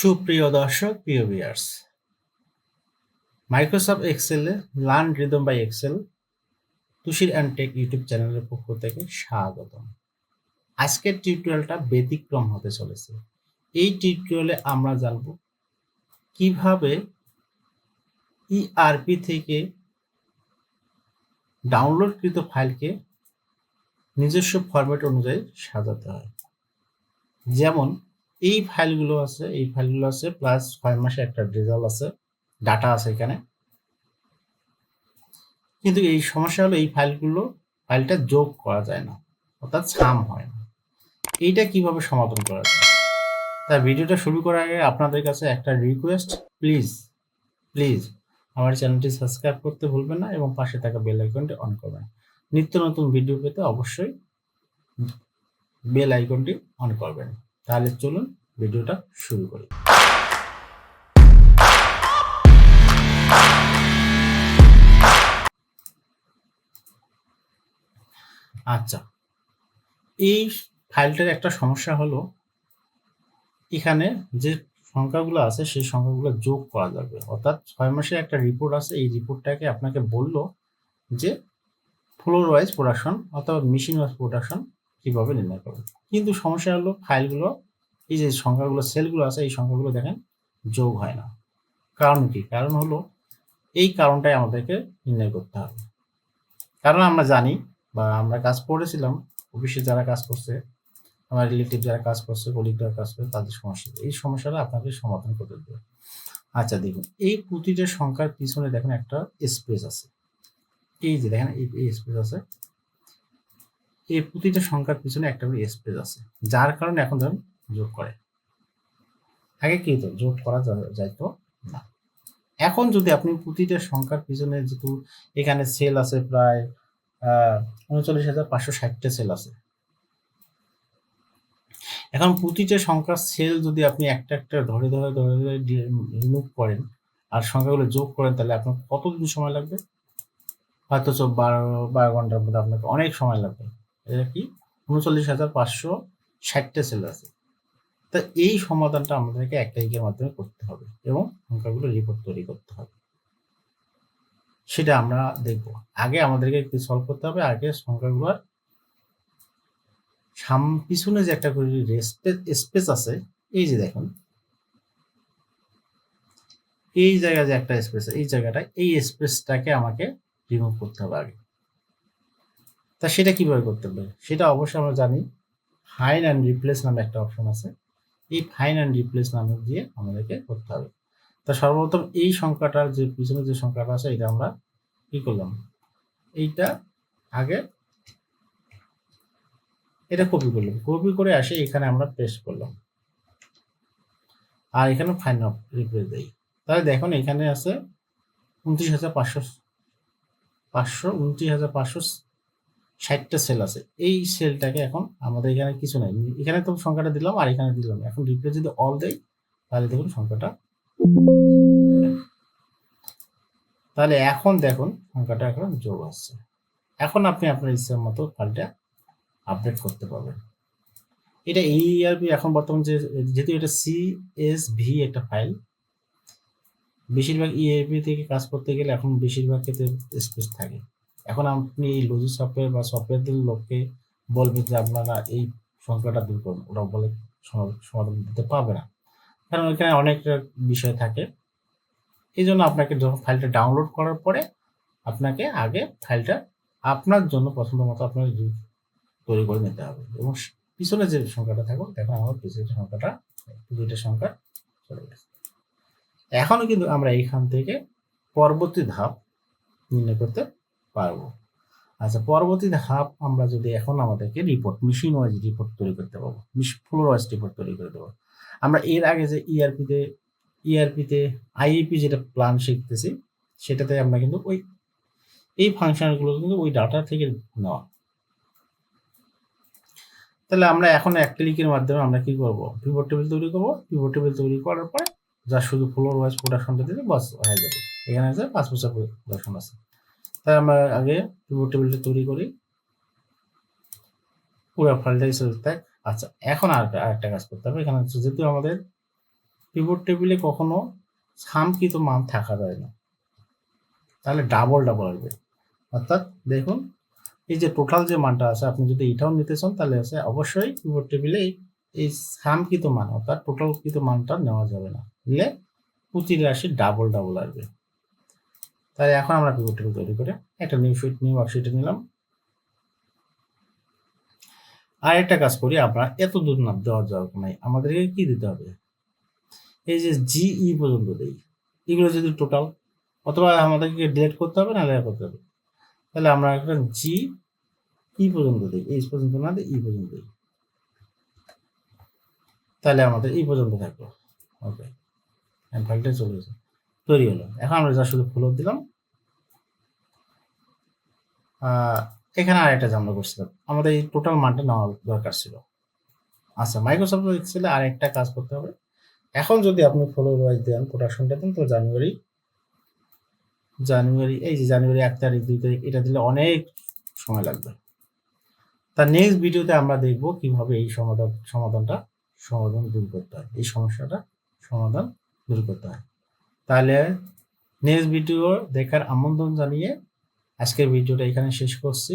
সুপ্রিয় দর্শক, প্রিয় viewers Microsoft এক্সেলে learn rhythm by Excel Tushir and tech YouTube চ্যানেলের পক্ষ থেকে স্বাগতম। আজকের টিউটোরিয়ালটা ব্যতিক্রম হতে চলেছে। এই টিউটোরিয়ালে আমরা জানব কীভাবে ইআরপি থেকে ডাউনলোডকৃত ফাইলকে নিজস্ব ফরম্যাট অনুযায়ী সাজাতে হয়। যেমন এই ফাইলগুলো আছে, এই ফাইলগুলো আছে প্লাস ছয় মাসে একটা রেজাল্ট আছে ডাটা আছে এখানে। কিন্তু এই সমস্যা হলো এই ফাইলগুলো, ফাইলটা যোগ করা যায় না, অর্থাৎ সাম হয় না। এইটা কীভাবে সমাধান করা যায়? তাই ভিডিওটা শুরু করার আগে আপনাদের কাছে একটা রিকোয়েস্ট প্লিজ প্লিজ আমার চ্যানেলটি সাবস্ক্রাইব করতে ভুলবেন না এবং পাশে থাকা বেল আইকনটি অন করবেন। নিত্য নতুন ভিডিও পেতে অবশ্যই বেল আইকনটি অন করবেন। তাহলে চলুন ভিডিওটা শুরু করি। আচ্ছা এই ফাইলটার একটা সমস্যা হলো, এখানে যে সংখ্যাগুলো আছে সেই সংখ্যাগুলো যোগ করা যাবে। অর্থাৎ ছয় মাসের একটা রিপোর্ট আছে, এই রিপোর্টটাকে আপনাকে বলল যে ফ্লোর ওয়াইজ প্রোডাকশন অথবা মেশিন ওয়াইজ প্রোডাকশন কীভাবে নির্ণয় করবে? কিন্তু সমস্যা হলো ফাইলগুলো, এই যে সংখ্যাগুলো, সেলগুলো আছে, এই সংখ্যাগুলো দেখেন যোগ হয় না। কারণ কি? কারণ হলো এই কারণটাই আমাদেরকে নির্ণয় করতে হবে। কারণ আমরা জানি বা আমরা কাজ করেছিলাম অফিসে যারা কাজ করছে, আমার রিলেটিভ যারা কাজ করছে কলিগ যারা কাজ করছে, তাদের সমস্যা। এই সমস্যাটা আপনাকে সমাধান করতে দেবে। আচ্ছা দেখুন, এই প্রতিটা সংখ্যার পিছনে দেখেন একটা স্পেস আছে। এই যে দেখেন, এই স্পেস আছে। এই প্রতিটা সংখ্যার পিছনে একটা করে স্পেস আছে। যার কারণে এখন ধরুন যোগ করে। আগে কি হতো? যোগ করা যাইতো না। এখন যদি আপনি প্রতিটা সংখ্যার পিছনে যেহেতু এখানে সেল আছে প্রায় উনচল্লিশ হাজার পাঁচশো ষাটটা সেল আছে। এখন প্রতিটা সংখ্যার সেল যদি আপনি একটা একটা ধরে ধরে ধরে ধরে রিমুভ করেন আর সংখ্যাগুলো যোগ করেন, তাহলে আপনার কতদিন সময় লাগবে? হয়তো বারো বারো ঘণ্টার মধ্যে আপনাকে অনেক সময় লাগবে। এটা কি? উনচল্লিশ হাজার পাঁচশো ষাটটা সেল আছে। তা এই সমাধানটা আমাদেরকে একটা ইকের মাধ্যমে করতে হবে এবং সংখ্যাগুলো রিপোর্ট তৈরি করতে হবে। সেটা আমরা দেখব। আগে আমাদেরকে একটু সলভ করতে হবে, আগে সংখ্যাগুলোর সাম, পিছনে যে একটা করে স্পেস আছে, এই যে দেখুন। এই জায়গায় যে একটা স্পেস এই জায়গাটা এই স্পেসটাকে আমাকে রিমুভ করতে হবে আগে। তা সেটা কীভাবে করতে হবে? সেটা অবশ্যই আমরা জানি। ফাইন অ্যান্ড রিপ্লেস নামে একটা অপশন আছে। এই ফাইন অ্যান্ড রিপ্লেস নামে দিয়ে আমাদেরকে করতে হবে। তা সর্বপ্রথম এই সংখ্যাটার যে পিছনে যে সংখ্যাটা আছে, এটা আমরা কি করলাম? এইটা আগে এটা কপি করলাম। কপি করে আসে এখানে আমরা পেস্ট করলাম। আর এখানে ফাইন রিপ্লেস দেই। তাহলে দেখুন এখানে আছে উনত্রিশ হাজার পাঁচশো পাঁচশো, উনত্রিশ হাজার পাঁচশো ষাটটা সেল আছে। এই সেলটাকে এখন আমাদের এখানে কিছু নাই। এখানে তো সংখ্যাটা দিলাম আর এখানে দিলাম এখন রিপ্লেস যদি অল দেয় তাহলে দেখুন সংখ্যাটা তাহলে এখন দেখুন সংখ্যাটা এখন যোগ আসছে। এখন আপনি আপনার ইচ্ছার মতো ফাইলটা আপডেট করতে পারবেন। এটা এইআরপি এখন বর্তমান যে, যেহেতু এটা সি এস ভি একটা ফাইল বেশিরভাগ ইআরপি থেকে কাজ করতে গেলে এখন বেশিরভাগ ক্ষেত্রে স্পেস থাকে। এখন আপনি এই লজি সফটওয়্যার বা সফটওয়্যার লোককে বলবেন যে, আপনারা এই সংখ্যাটা দূর করুন। ওরা বলে, সমাধান দিতে পারবে না। কারণ এখানে অনেকটা বিষয় থাকে। এই জন্য আপনাকে যখন ফাইলটা ডাউনলোড করার পরে আপনাকে আগে ফাইলটা আপনার জন্য পছন্দ মতো আপনার তৈরি করে নিতে হবে। এবং পিছনে যে সংখ্যাটা থাকবে দেখুন আমার পিছনের সংখ্যাটা, দুইটা সংখ্যা চলে গেছে। এখনও কিন্তু আমরা এইখান থেকে পরবর্তী ধাপ নির্ণয় করতে পারব। আচ্ছা পরবর্তী ধাপ আমরা যদি এখন আমাদেরকে রিপোর্ট মেশিন ওয়াইজ রিপোর্ট তৈরি করতে পারব ফ্লোর ওয়াইজ রিপোর্ট তৈরি করে দেবো। আমরা এর আগে যে ইআরপিতে ইআরপিতে আইইপি যেটা প্ল্যান শিখতেছি, সেটাতে আমরা কিন্তু ওই, এই ফাংশনগুলো কিন্তু ওই ডাটা থেকে নেওয়া। তাহলে আমরা এখন এক ক্লিকের মাধ্যমে আমরা কি করব? পিভট টেবিল তৈরি করব। পিভট টেবিল তৈরি করার পরে যা শুধু ফ্লোর ওয়াইজ প্রোডাকশনটা দিলে বাস হয়ে যাবে। এখানে আছে পাঁচ বছর প্রোডাকশন আছে। তাই আমরা আগে পিভট টেবিলটা তৈরি করি। পুরো ফাইলটাই সেভ থাক। আচ্ছা এখন আর আরেকটা কাজ করতে হবে। এখানে যেহেতু আমাদের পিভট টেবিলে কখনো সামকৃত মান থাকা যায় না। তাহলে ডাবল ডাবল আসবে। অর্থাৎ দেখুন, এই যে টোটাল যে মানটা আছে, আপনি যদি এটাও নিতে চান, তাহলে আছে অবশ্যই পিভট টেবিলে এই এই সামকৃত মান, অর্থাৎ টোটালকৃত মানটা নেওয়া যাবে না। নিলে প্রতি রাশি ডাবল ডাবল আসবে। তাহলে এখন আমরা পিভট টেবিল তৈরি করে একটা নিউ ফিট নিউ ওয়ার্কশিটে নিলাম। আর একটা কাজ করি আমরা এত দূর না দেওয়ার দরকার নাই। আমাদেরকে কি দিতে হবে? এই যে জিই পর্যন্ত দেই, এগুলো যদি টোটাল অথবা আমাদেরকে ডিলেট করতে হবে, না করতে হবে? তাহলে আমরা একটা জি ই পর্যন্ত দিই এই পর্যন্ত না দিই ই পর্যন্ত দিই। তাহলে আমাদের এই পর্যন্ত থাকল। ওকে ফাইলটা চলে গেছে। তৈরি হলো। এখন আমরা যা শুধু ফলো দিলাম। এখানে আরেকটা ঝামেলা করছিলাম। আমাদের এই টোটাল মানটা নেওয়া দরকার ছিল। আচ্ছা মাইক্রোসফট এক্সেলে আর একটা কাজ করতে হবে। এখন যদি আপনি ফলো ওয়াইজ দেন প্রোডাকশনটা দেন তো জানুয়ারি জানুয়ারি এই যে জানুয়ারি এক তারিখ, দুই তারিখ, এটা দিলে অনেক সময় লাগবে। তার নেক্সট ভিডিওতে আমরা দেখব কীভাবে এই সমাধান, সমাধানটা, সমাধান দূর করতে হয়। এই সমস্যাটা সমাধান দূর করতে হয়। তাহলে নেক্সট ভিডিও দেখার আমন্ত্রণ জানিয়ে আজকের ভিডিওটা এখানে শেষ করছি।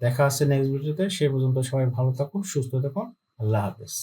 দেখা হচ্ছে নেক্সট ভিডিওতে সে পর্যন্ত সবাই ভালো থাকুন, সুস্থ থাকুন। আল্লাহ হাফেজ।